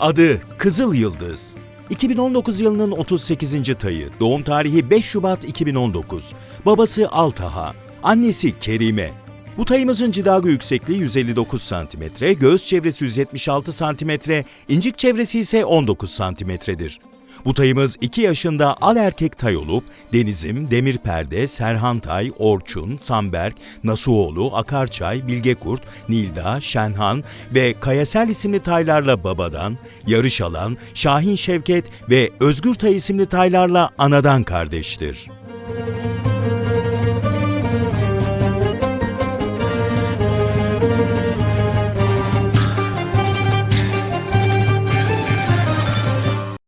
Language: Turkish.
Adı Kızıl Yıldız. 2019 yılının 38. tayı. Doğum tarihi 5 Şubat 2019. Babası Altaha. Annesi Kerime. Bu tayımızın cidago yüksekliği 159 cm, göğüs çevresi 176 cm, incik çevresi ise 19 cm'dir. Bu tayımız 2 yaşında al erkek tay olup Denizim, Demirperde, Serhan Tay, Orçun, Samberk, Nasuoğlu, Akarçay, Bilgekurt, Nilda, Şenhan ve Kayasel isimli taylarla babadan, Yarış Alan, Şahin Şevket ve Özgür Tay isimli taylarla anadan kardeştir.